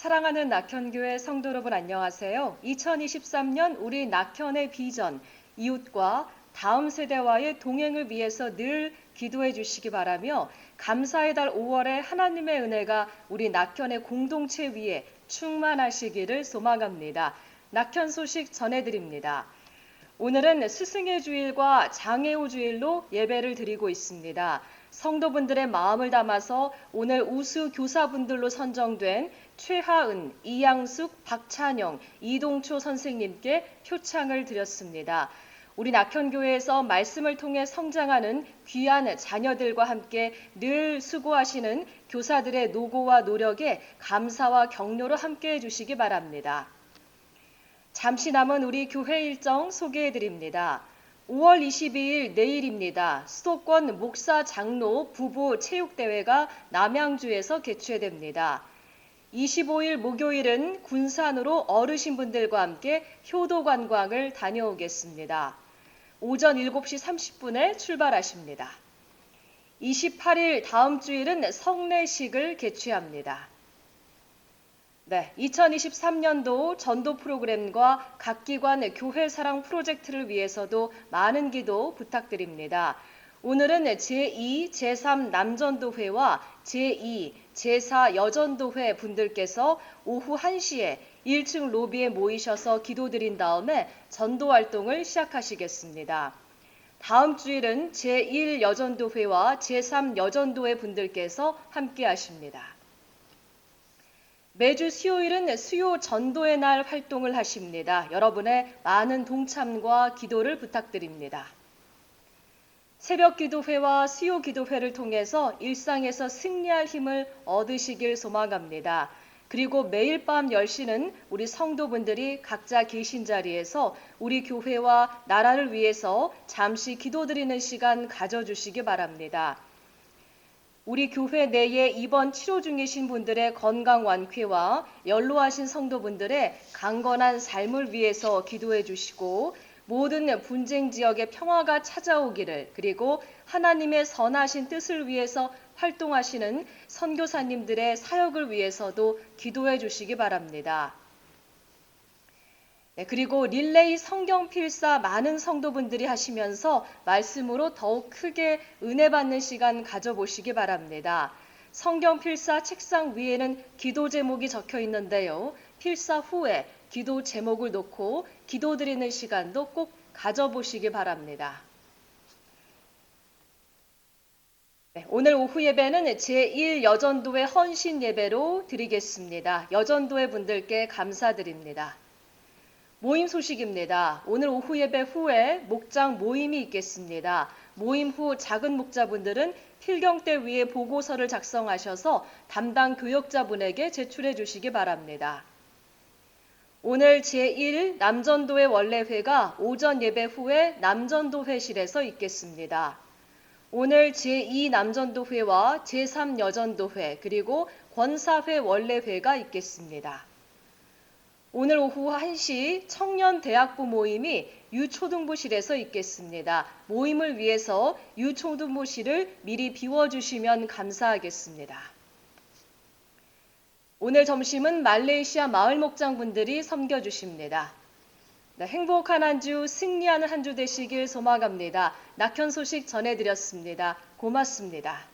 사랑하는 낙현교회 성도 여러분 안녕하세요. 2023년 우리 낙현의 비전, 이웃과 다음 세대와의 동행을 위해서 늘 기도해 주시기 바라며 감사의 달 5월에 하나님의 은혜가 우리 낙현의 공동체 위에 충만하시기를 소망합니다. 낙현 소식 전해드립니다. 오늘은 스승의 주일과 장애우 주일로 예배를 드리고 있습니다. 성도분들의 마음을 담아서 오늘 우수 교사분들로 선정된 최하은, 이양숙, 박찬영, 이동초 선생님께 표창을 드렸습니다. 우리 낙현교회에서 말씀을 통해 성장하는 귀한 자녀들과 함께 늘 수고하시는 교사들의 노고와 노력에 감사와 격려로 함께 해주시기 바랍니다. 잠시 남은 우리 교회 일정 소개해 드립니다. 5월 22일 내일입니다. 수도권 목사 장로 부부 체육대회가 남양주에서 개최됩니다. 25일 목요일은 군산으로 어르신분들과 함께 효도 관광을 다녀오겠습니다. 오전 7시 30분에 출발하십니다. 28일 다음 주일은 성례식을 개최합니다. 네, 2023년도 전도 프로그램과 각 기관 교회 사랑 프로젝트를 위해서도 많은 기도 부탁드립니다. 오늘은 제2, 제3 남전도회와 제2, 제4 여전도회 분들께서 오후 1시에 1층 로비에 모이셔서 기도드린 다음에 전도 활동을 시작하시겠습니다. 다음 주일은 제1 여전도회와 제3 여전도회 분들께서 함께 하십니다. 매주 수요일은 수요 전도의 날 활동을 하십니다. 여러분의 많은 동참과 기도를 부탁드립니다. 새벽 기도회와 수요 기도회를 통해서 일상에서 승리할 힘을 얻으시길 소망합니다. 그리고 매일 밤 10시는 우리 성도분들이 각자 계신 자리에서 우리 교회와 나라를 위해서 잠시 기도드리는 시간 가져주시기 바랍니다. 우리 교회 내에 입원 치료 중이신 분들의 건강 완쾌와 연로하신 성도분들의 강건한 삶을 위해서 기도해 주시고 모든 분쟁 지역의 평화가 찾아오기를 그리고 하나님의 선하신 뜻을 위해서 활동하시는 선교사님들의 사역을 위해서도 기도해 주시기 바랍니다. 네, 그리고 릴레이 성경 필사 많은 성도분들이 하시면서 말씀으로 더욱 크게 은혜 받는 시간 가져보시기 바랍니다. 성경 필사 책상 위에는 기도 제목이 적혀 있는데요. 필사 후에 기도 제목을 놓고 기도 드리는 시간도 꼭 가져보시기 바랍니다. 네, 오늘 오후 예배는 제1 여전도의 헌신 예배로 드리겠습니다. 여전도의 분들께 감사드립니다. 모임 소식입니다. 오늘 오후 예배 후에 목장 모임이 있겠습니다. 모임 후 작은 목자분들은 필경대 위에 보고서를 작성하셔서 담당 교역자분에게 제출해 주시기 바랍니다. 오늘 제1 남전도회 원래회가 오전 예배 후에 남전도회실에서 있겠습니다. 오늘 제2 남전도회와 제3 여전도회 그리고 권사회 원래회가 있겠습니다. 오늘 오후 1시 청년 대학부 모임이 유초등부실에서 있겠습니다. 모임을 위해서 유초등부실을 미리 비워주시면 감사하겠습니다. 오늘 점심은 말레이시아 마을 목장분들이 섬겨주십니다. 네, 행복한 한 주, 승리하는 한 주 되시길 소망합니다. 낙현 소식 전해드렸습니다. 고맙습니다.